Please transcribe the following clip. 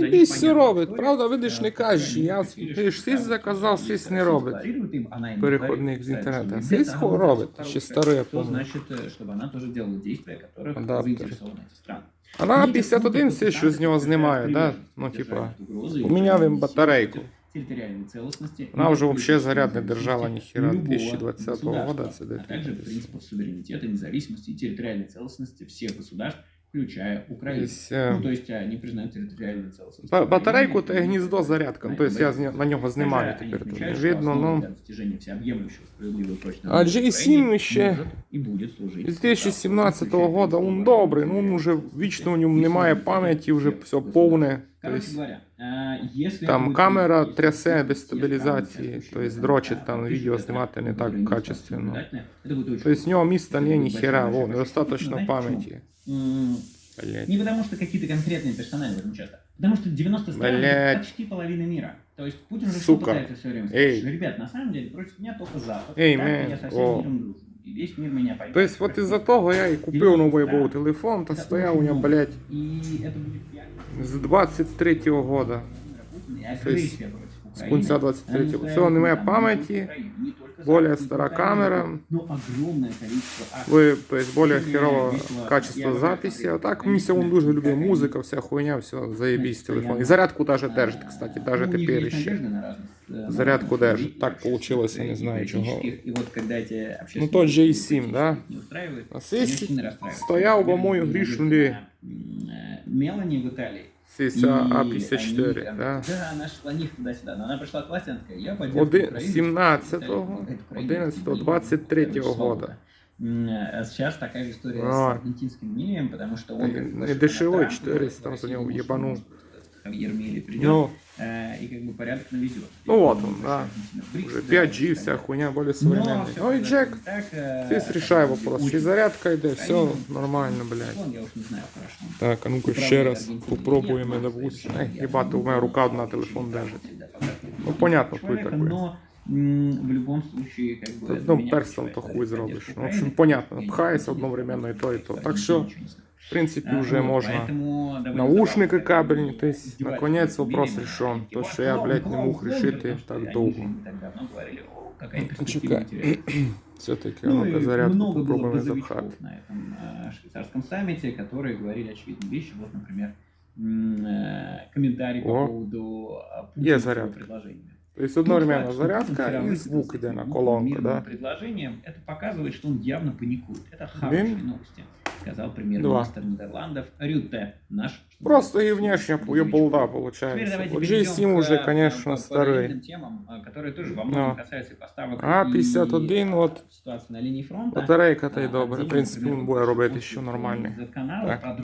Заебись все понятная робить. история. Правда, видиш, не Э, кажеш. которые Я они решили, ти ж что сись там заказав, есть сись не Россия робить. декларирует им, она им Переходник говорит, з інтернету. что Сись где-то она робить, второй ще шаг. старий, я То помню. значит, э, чтобы она тоже делала действия, которых Адаптер. заинтересованы эти страны. А на Видите, 51 ну, все, що з нього такая знімають, да? приверженность Ну, типа, державной угрозы и поміняв їм военной батарейку. силы, территориальной целостности Вона и вже взагалі политической заряд не независимости держала ніхіра любого 2020 года, государства, це де а также принципов суверенитета, независимости и территориальной целостности всех государств, включая Украину. Тобто, е, Ну, то есть они признают территориальную целостность. ба- Украины, батарейку та и гніздо зарядка. на Тобто я этом з нього- на нього Также знімаю они тепер. Тут отмечают, не что видно, основой ну. для достижения всеобъемлющего справедливого и прочного А мира в J7 Украине ще может и будет служить З 2017 года він добрий, ну він уже вічно у ньому немає пам'яті, вже все повне. Короче Тобто, говоря, э, если там будет камера есть трясе есть без камеры, стабілізації, трясущие, тобто да, дрочить да, там да, відео да, знімати не да, так да, качественно. наблюдательное. Это будет очень Тобто в нього міста Это ні будет ніхера, большая во, ошибка. недостаточно Знаете пам'яті. М, Блять. Не потому, что какие-то конкретные персонали в этом участвуют. Потому что 90 стран Блядь. это почти половина мира. То есть Путин же что Сука. пытается все время Эй. сказать? что, Ребят, на самом деле против меня только Запад. Эй, так man. я со всем О. миром дружу. И весь мир меня поймет. Тобто, от із-за того я і купив новий був телефон, та стояв у нього, блять, И это будет пиар з 23-го года. Путина и То есть агрессия против З Украины. кінця Они 23-го. устраивают Всього немає там пам'яті, Украину, не только более стара камера, ви, то есть, более херове качество записи. А так місце він дуже любив музика, вся хуйня, все, заебись телефон. І зарядку даже держит, кстати, даже теперь еще. Зарядку держит. Так получилось, я не знаю чого. Ну тот же і 7, да? Асист стоял бо мою грішнули. Мелані в Италии. СА-54. Да. да, вона йшла ніг туди-сюди. Вона прийшла класі, вона така, я поділ 17 го 11 го 23 го года. Сейчас такая же история а. с аргентинским Милием, потому что он... Не дешевой, 400, там за него ебанул. Хавьер Мили придет. Но... Ну, и как бы порядок наведет. Ну вот И он, да. Аргентина в БРИКС, уже да, 5G, и вся так далее. хуйня более Но современная. всё Ой, произошло Джек, не так, э, ти рішай как бы вопрос. очень Чи зарядка йде, все Украину, нормально, блядь. он, Я уж не знаю хорошо. Так, а ну-ка Управляет ще раз Аргентиной. попробуємо Нет, на ну, вусь. совершенно Ай, верно. їбати, у мене рука одна Очень телефон правильно держить. всегда показывает Ну, понятно, хуй человека, такой. Но м, в любом случае, как бы... Та это Одним меня перстом ключевая то задача хуй поддержка зробиш. Ну, в Украины. общем, понятно, Я не пхається знаю, одновременно і то, і то. Аргентина Так що, ничего не знает. в принципі, А, вже вот, можна. поэтому довольно Наушники забавно, кабельні, когда то они есть, деваются наконець на вопрос Милли, решен. и То, вот що я, Клоун, блядь, не Клоун, мог Клоун, рішити потому что так они довго. еще не так давно говорили, о, какая Ну, перспектива чекай. интересная. Все-таки, Ну, ну-ка, и зарядку много было попробуємо газовичков запхати. на этом э, швейцарском саммите, которые говорили очевидные вещи. Вот, например, м, э, комментарий по О. поводу э, Є путинского зарядка. предложения. Тобто Ну, одновременно факт, что Путин зарядка вчера і выступил звук с іде этим на мирным колонку, да? предложением. Это показывает, что он явно паникует. Это хорошие Блин. новости, сказал премьер-министр Нидерландов Рюте, наш... Просто і внешня ебалда Теперь получается. давайте Вот перейдем G7 к, уже, э, конечно, по- старый. параллельным темам, э, которые тоже во многом Ну. касаются и поставок А, и, 51, э, вот. ситуации на линии фронта. Батарейка та й А, добре. В отдельно, принципі, например, він буде робити вот що из нормальний. канала Так. про